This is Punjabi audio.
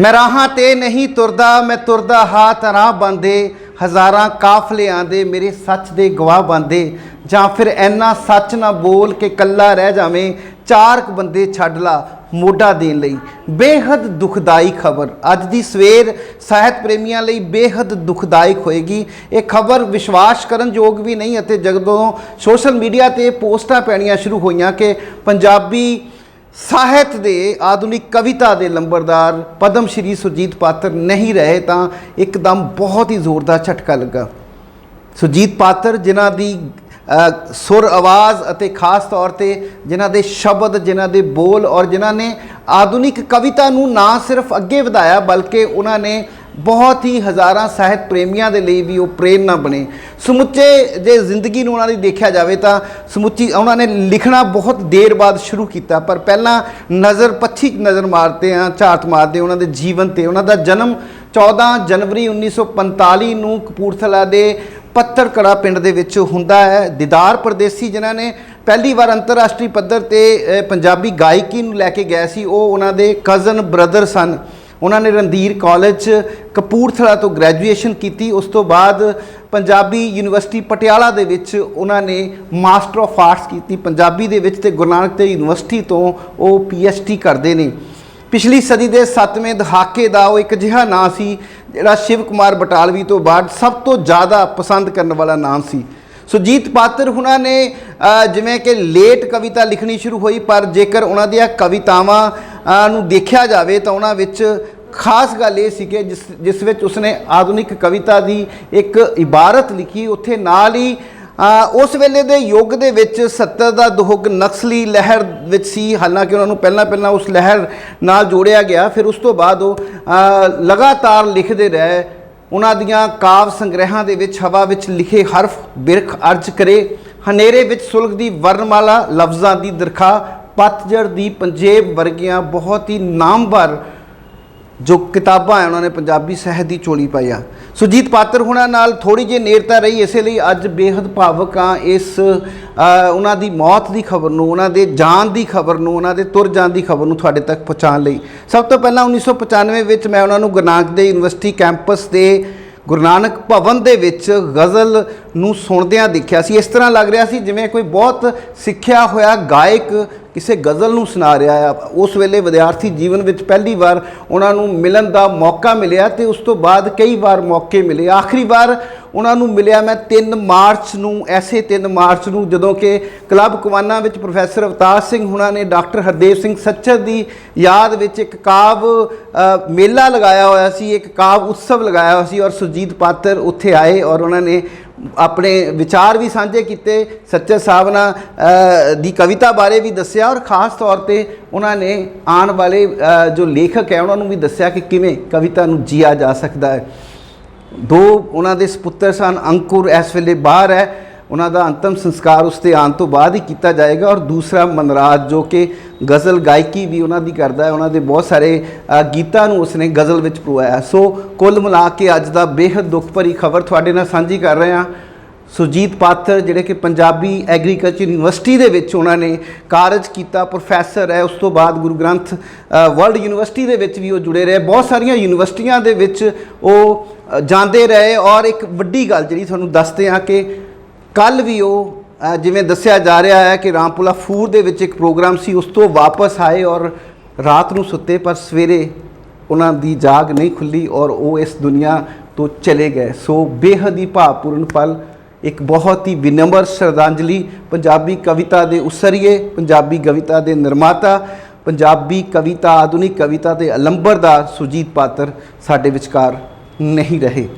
ਮੈਂ ਰਾਹਾਂ ਤੇ ਨਹੀਂ ਤੁਰਦਾ, ਮੈਂ ਤੁਰਦਾ ਹਾਂ ਤਾਂ ਰਾਹ ਬੰਦੇ ਹਜ਼ਾਰਾਂ ਕਾਫਲੇ ਦੇ ਮੇਰੇ ਸੱਚ ਦੇ ਗਵਾਹ ਬੰਦੇ ਜਾਂ ਫਿਰ ਐਨਾ ਸੱਚ ਨਾ ਬੋਲ ਕੇ ਕੱਲਾ ਰਹਿ ਜਾਵੇਂ ਚਾਰ ਕੁ ਬੰਦੇ ਛੱਡ ਲਾ ਮੋਢਾ ਦੇਣ ਲਈ। ਬੇਹੱਦ ਦੁਖਦਾਈ ਖਬਰ। ਅੱਜ ਦੀ ਸਵੇਰ ਸਾਹਿਤ ਪ੍ਰੇਮੀਆਂ ਲਈ ਬੇਹੱਦ ਦੁਖਦਾਇਕ ਹੋਏਗੀ। ਇਹ ਖਬਰ ਵਿਸ਼ਵਾਸ ਕਰਨ ਯੋਗ ਵੀ ਨਹੀਂ ਅਤੇ ਜਦੋਂ ਸੋਸ਼ਲ ਮੀਡੀਆ ਤੇ ਪੋਸਟਾਂ ਪੈਣੀਆਂ ਸ਼ੁਰੂ ਹੋਈਆਂ ਕਿ ਪੰਜਾਬੀ ਸਾਹਿਤ ਦੇ ਆਧੁਨਿਕ ਕਵਿਤਾ ਦੇ ਲੰਬਰਦਾਰ ਪਦਮ ਸ਼੍ਰੀ ਸੁਰਜੀਤ ਪਾਤਰ ਨਹੀਂ ਰਹੇ ਤਾਂ ਇੱਕਦਮ ਬਹੁਤ ਹੀ ਜ਼ੋਰਦਾਰ ਝਟਕਾ ਲੱਗਾ। ਸੁਰਜੀਤ ਪਾਤਰ ਜਿਨ੍ਹਾਂ ਦੀ ਸੁਰ ਆਵਾਜ਼ ਅਤੇ ਖਾਸ ਤੌਰ ਤੇ ਜਿਨ੍ਹਾਂ ਦੇ ਸ਼ਬਦ, ਜਿਨ੍ਹਾਂ ਦੇ ਬੋਲ ਔਰ ਜਿਨ੍ਹਾਂ ਨੇ ਆਧੁਨਿਕ ਕਵਿਤਾ ਨੂੰ ਨਾ ਸਿਰਫ ਅੱਗੇ ਵਧਾਇਆ ਬਲਕਿ ਉਹਨਾਂ ਨੇ ਬਹੁਤ ਹੀ ਹਜ਼ਾਰਾਂ ਸਾਹਿਤ ਪ੍ਰੇਮੀਆਂ ਦੇ ਲਈ ਵੀ ਉਹ ਪ੍ਰੇਰਨਾ ਬਣੇ। ਸਮੁੱਚੇ ਜੇ ਜ਼ਿੰਦਗੀ ਨੂੰ ਉਹਨਾਂ ਦੀ ਦੇਖਿਆ ਜਾਵੇ ਤਾਂ ਸਮੁੱਚੀ ਉਹਨਾਂ ਨੇ ਲਿਖਣਾ ਬਹੁਤ ਦੇਰ ਬਾਅਦ ਸ਼ੁਰੂ ਕੀਤਾ, ਪਰ ਪਹਿਲਾਂ ਨਜ਼ਰ ਪੱਛੀ ਨਜ਼ਰ ਮਾਰਦੇ ਆ, ਝਾਤ ਮਾਰਦੇ ਉਹਨਾਂ ਦੇ ਜੀਵਨ ਤੇ। ਉਹਨਾਂ ਦਾ ਜਨਮ 14 ਜਨਵਰੀ 1945 ਨੂੰ ਕਪੂਰਥਲਾ ਦੇ ਪੱਤਰਕੜਾ ਪਿੰਡ ਦੇ ਵਿੱਚ ਹੁੰਦਾ ਹੈ। ਦੀਦਾਰ ਪਰਦੇਸੀ ਜਿਨ੍ਹਾਂ ਨੇ ਪਹਿਲੀ ਵਾਰ ਅੰਤਰਰਾਸ਼ਟਰੀ ਪੱਧਰ ਤੇ ਪੰਜਾਬੀ ਗਾਇਕੀ ਨੂੰ ਲੈ ਕੇ ਗਏ ਸੀ, ਉਹ ਉਹਨਾਂ ਦੇ ਕਜ਼ਨ ਬ੍ਰਦਰ ਸਨ। ਉਹਨਾਂ ਨੇ ਰਣਧੀਰ ਕਾਲਜ ਕਪੂਰਥਲਾ ਤੋਂ ਗ੍ਰੈਜੂਏਸ਼ਨ ਕੀਤੀ, ਉਸ ਤੋਂ ਬਾਅਦ ਪੰਜਾਬੀ ਯੂਨੀਵਰਸਿਟੀ ਪਟਿਆਲਾ ਦੇ ਵਿੱਚ ਉਹਨਾਂ ਨੇ ਮਾਸਟਰ ਆਫ ਆਰਟਸ ਕੀਤੀ। ਪੰਜਾਬੀ ਦੇ ਵਿੱਚ ਤੇ ਗੁਰੂ ਨਾਨਕ ਦੇਵ ਯੂਨੀਵਰਸਿਟੀ ਤੋਂ ਉਹ ਪੀਐਚਡੀ ਕਰਦੇ ਨੇ। ਪਿਛਲੀ ਸਦੀ ਦੇ 7ਵੇਂ ਦਹਾਕੇ ਦਾ ਉਹ ਇੱਕ ਅਜਿਹਾ ਨਾਂ ਸੀ, ਜਿਹੜਾ ਸ਼ਿਵ ਕੁਮਾਰ ਬਟਾਲਵੀ ਤੋਂ ਬਾਅਦ ਸਭ ਤੋਂ ਜ਼ਿਆਦਾ ਪਸੰਦ ਕਰਨ ਵਾਲਾ ਨਾਮ ਸੀ। ਸੁਜੀਤ ਪਾਤਰ ਉਹਨਾਂ ਨੇ ਜਿਵੇਂ ਕਿ ਲੇਟ ਕਵਿਤਾ ਲਿਖਣੀ ਸ਼ੁਰੂ ਹੋਈ, ਪਰ ਜੇਕਰ ਉਹਨਾਂ ਦੀਆਂ ਕਵਿਤਾਵਾਂ ਨੂੰ ਦੇਖਿਆ ਜਾਵੇ ਤਾਂ ਉਹਨਾਂ ਵਿੱਚ ਖਾਸ ਗੱਲ ਇਹ ਸੀ ਕਿ ਜਿਸ ਜਿਸ ਵਿੱਚ ਉਸਨੇ ਆਧੁਨਿਕ ਕਵਿਤਾ ਦੀ ਇੱਕ ਇਬਾਰਤ ਲਿਖੀ, ਉੱਥੇ ਨਾਲ ਹੀ ਉਸ ਵੇਲੇ ਦੇ ਯੁੱਗ ਦੇ ਵਿੱਚ 70 ਦਾ ਦੁਹਗ ਨਕਸਲੀ ਲਹਿਰ ਵਿੱਚ ਸੀ, ਹਾਲਾਂਕਿ ਉਹਨਾਂ ਨੂੰ ਪਹਿਲਾਂ ਪਹਿਲਾਂ ਉਸ ਲਹਿਰ ਨਾਲ ਜੋੜਿਆ ਗਿਆ, ਫਿਰ ਉਸ ਤੋਂ ਬਾਅਦ ਉਹ ਲਗਾਤਾਰ ਲਿਖਦੇ ਰਹੇ। ਉਹਨਾਂ ਦੀਆਂ ਕਾਵ ਸੰਗ੍ਰਹਿਾਂ ਦੇ ਵਿੱਚ ਹਵਾ ਵਿੱਚ ਲਿਖੇ ਹਰਫ ਬਿਰਖ ਅਰਜ ਕਰੇ। ਹਨੇਰੇ ਵਿੱਚ ਸੁਲਗਦੀ ਵਰਨਮਾਲਾ ਲਫ਼ਜ਼ਾਂ ਦੀ ਦਰਖਾ ਪਤਝੜ ਦੀ ਪੰਜੇਬ ਵਰਗੀਆਂ ਬਹੁਤ ਹੀ ਨਾਮਵਰ ਜੋ ਕਿਤਾਬਾਂ ਹੈ, ਉਹਨਾਂ ਨੇ ਪੰਜਾਬੀ ਸਾਹਿਤ ਦੀ ਚੋਲੀ ਪਾਈ ਆ। ਸੁਜੀਤ ਪਾਤਰ ਹੁਣਾਂ ਨਾਲ ਥੋੜੀ ਜਿਹੀ ਨੇੜਤਾ ਰਹੀ, ਇਸੇ ਲਈ ਅੱਜ ਬੇहद ਭਾਵਕ ਆ ਇਸ ਉਹਨਾਂ ਦੀ ਮੌਤ ਦੀ ਖਬਰ ਨੂੰ, ਉਹਨਾਂ ਦੇ ਜਾਨ ਦੀ ਖਬਰ ਨੂੰ, ਉਹਨਾਂ ਦੇ ਤੁਰ ਜਾਣ ਦੀ ਖਬਰ ਨੂੰ ਤੁਹਾਡੇ ਤੱਕ ਪਹੁੰਚਾਉਣ ਲਈ। ਸਭ ਤੋਂ ਪਹਿਲਾਂ 1995 ਵਿੱਚ ਮੈਂ ਉਹਨਾਂ ਨੂੰ ਗੁਰੂ ਨਾਨਕ ਦੇ ਯੂਨੀਵਰਸਿਟੀ ਕੈਂਪਸ ਦੇ ਗੁਰੂ ਨਾਨਕ ਭਵਨ ਦੇ ਵਿੱਚ ਗਜ਼ਲ ਨੂੰ ਸੁਣਦਿਆਂ ਦੇਖਿਆ ਸੀ। ਇਸ ਤਰ੍ਹਾਂ ਲੱਗ ਰਿਹਾ ਸੀ ਜਿਵੇਂ ਕੋਈ ਬਹੁਤ ਸਿੱਖਿਆ ਹੋਇਆ ਗਾਇਕ ਕਿਸੇ ਗਜ਼ਲ ਨੂੰ ਸੁਣਾ ਰਿਹਾ ਆ ਉਸ ਵੇਲੇ ਵਿਦਿਆਰਥੀ ਜੀਵਨ ਵਿੱਚ ਪਹਿਲੀ ਵਾਰ ਉਹਨਾਂ ਨੂੰ ਮਿਲਣ ਦਾ ਮੌਕਾ ਮਿਲਿਆ ਤੇ ਉਸ ਤੋਂ ਬਾਅਦ ਕਈ ਵਾਰ ਮੌਕੇ ਮਿਲੇ। ਆਖਰੀ ਵਾਰ ਉਹਨਾਂ ਨੂੰ ਮਿਲਿਆ ਮੈਂ 3 ਮਾਰਚ ਨੂੰ, ਐਸੇ 3 ਮਾਰਚ ਨੂੰ, ਜਦੋਂ ਕਿ ਕਲੱਬ ਕੁਵਾਨਾ ਵਿੱਚ ਪ੍ਰੋਫੈਸਰ ਅਵਤਾਰ ਸਿੰਘ ਹੁਣਾਂ ਨੇ ਡਾਕਟਰ ਹਰਦੇਵ ਸਿੰਘ ਸੱਚਰ ਦੀ ਯਾਦ ਵਿੱਚ ਇੱਕ ਕਾਵ ਮੇਲਾ ਲਗਾਇਆ ਹੋਇਆ ਸੀ। ਇੱਕ ਕਾਵ ਉਤਸਵ ਲਗਾਇਆ ਹੋਇਆ ਸੀ ਔਰ ਸੁਰਜੀਤ ਪਾਤਰ ਉੱਥੇ ਆਏ ਔਰ ਉਹਨਾਂ ਨੇ ਆਪਣੇ ਵਿਚਾਰ ਵੀ ਸਾਂਝੇ ਕੀਤੇ ਸੱਚਰ ਸਾਹਿਬ ਨਾਲ ਦੀ ਕਵਿਤਾ ਬਾਰੇ ਵੀ ਦੱਸਿਆ ਔਰ ਖਾਸ ਤੌਰ ਤੇ ਉਹਨਾਂ ਨੇ ਆਉਣ ਵਾਲੇ ਜੋ ਲੇਖਕ ਹੈ ਉਹਨਾਂ ਨੂੰ ਵੀ ਦੱਸਿਆ ਕਿ ਕਿਵੇਂ ਕਵਿਤਾ ਨੂੰ ਜੀਆ ਜਾ ਸਕਦਾ ਹੈ। ਦੋ ਉਹਨਾਂ ਦੇ ਸਪੁੱਤਰ ਸਨ, ਅੰਕੁਰ, ਇਸ ਵੇਲੇ ਬਾਹਰ ਹੈ। ਉਹਨਾਂ ਦਾ ਅੰਤਮ ਸੰਸਕਾਰ ਉਸ ਤੇ ਆਉਣ ਤੋਂ ਬਾਅਦ ਹੀ ਕੀਤਾ ਜਾਏਗਾ ਔਰ ਦੂਸਰਾ ਮਨਰਾਜ ਜੋ ਕਿ ਗਜ਼ਲ ਗਾਇਕੀ ਵੀ ਉਹਨਾਂ ਦੀ ਕਰਦਾ ਹੈ, ਉਹਨਾਂ ਦੇ ਬਹੁਤ ਸਾਰੇ ਗੀਤਾਂ ਨੂੰ ਉਸਨੇ ਗਜ਼ਲ ਵਿੱਚ ਪਰੋਇਆ ਸੋ ਕੁੱਲ ਮਿਲਾ ਕੇ ਅੱਜ ਦਾ ਬੇहद ਦੁੱਖ ਭਰੀ ਖਬਰ ਤੁਹਾਡੇ ਨਾਲ ਸਾਂਝੀ ਕਰ ਰਹੇ ਹਾਂ। ਸੁਰਜੀਤ ਪਾਤਰ ਜਿਹੜੇ ਕਿ ਪੰਜਾਬੀ ਐਗਰੀਕਲਚਰ ਯੂਨੀਵਰਸਿਟੀ ਦੇ ਵਿੱਚ ਉਹਨਾਂ ਨੇ ਕਾਰਜ ਕੀਤਾ, ਪ੍ਰੋਫੈਸਰ ਹੈ, ਉਸ ਤੋਂ ਬਾਅਦ ਗੁਰੂ ਗ੍ਰੰਥ ਵਰਲਡ ਯੂਨੀਵਰਸਿਟੀ ਦੇ ਵਿੱਚ ਵੀ ਉਹ ਜੁੜੇ ਰਹੇ। ਬਹੁਤ ਸਾਰੀਆਂ ਯੂਨੀਵਰਸਿਟੀਆਂ ਦੇ ਵਿੱਚ ਉਹ ਜਾਂਦੇ ਰਹੇ ਔਰ ਇੱਕ ਵੱਡੀ ਗੱਲ ਜਿਹੜੀ ਤੁਹਾਨੂੰ ਦੱਸਦੇ ਹਾਂ ਕਿ ਕੱਲ ਵੀ ਉਹ ਜਿਵੇਂ ਦੱਸਿਆ ਜਾ ਰਿਹਾ ਹੈ ਕਿ ਰਾਮਪੁਲਾ ਫੂਰ ਦੇ ਵਿੱਚ ਇੱਕ ਪ੍ਰੋਗਰਾਮ ਸੀ, ਉਸ ਤੋਂ ਵਾਪਸ ਆਏ ਔਰ ਰਾਤ ਨੂੰ ਸੁੱਤੇ, ਪਰ ਸਵੇਰੇ ਉਹਨਾਂ ਦੀ ਜਾਗ ਨਹੀਂ ਖੁੱਲੀ ਔਰ ਉਹ ਇਸ ਦੁਨੀਆ ਤੋਂ ਚਲੇ ਗਏ। ਸੋ ਬੇਹੱਦ ਹੀ ਭਾਵਪੂਰਨ ਪਲ, ਇੱਕ ਬਹੁਤ ਹੀ ਵਿਨਮਰ ਸ਼ਰਧਾਂਜਲੀ, ਪੰਜਾਬੀ ਕਵਿਤਾ ਦੇ ਉਸਰੀਏ, ਪੰਜਾਬੀ ਕਵਿਤਾ ਦੇ ਨਿਰਮਾਤਾ, ਪੰਜਾਬੀ ਕਵਿਤਾ, ਆਧੁਨਿਕ ਕਵਿਤਾ ਦੇ ਅਲੰਬਰਦਾਰ ਸੁਜੀਤ ਪਾਤਰ ਸਾਡੇ ਵਿਚਕਾਰ ਨਹੀਂ ਰਹੇ।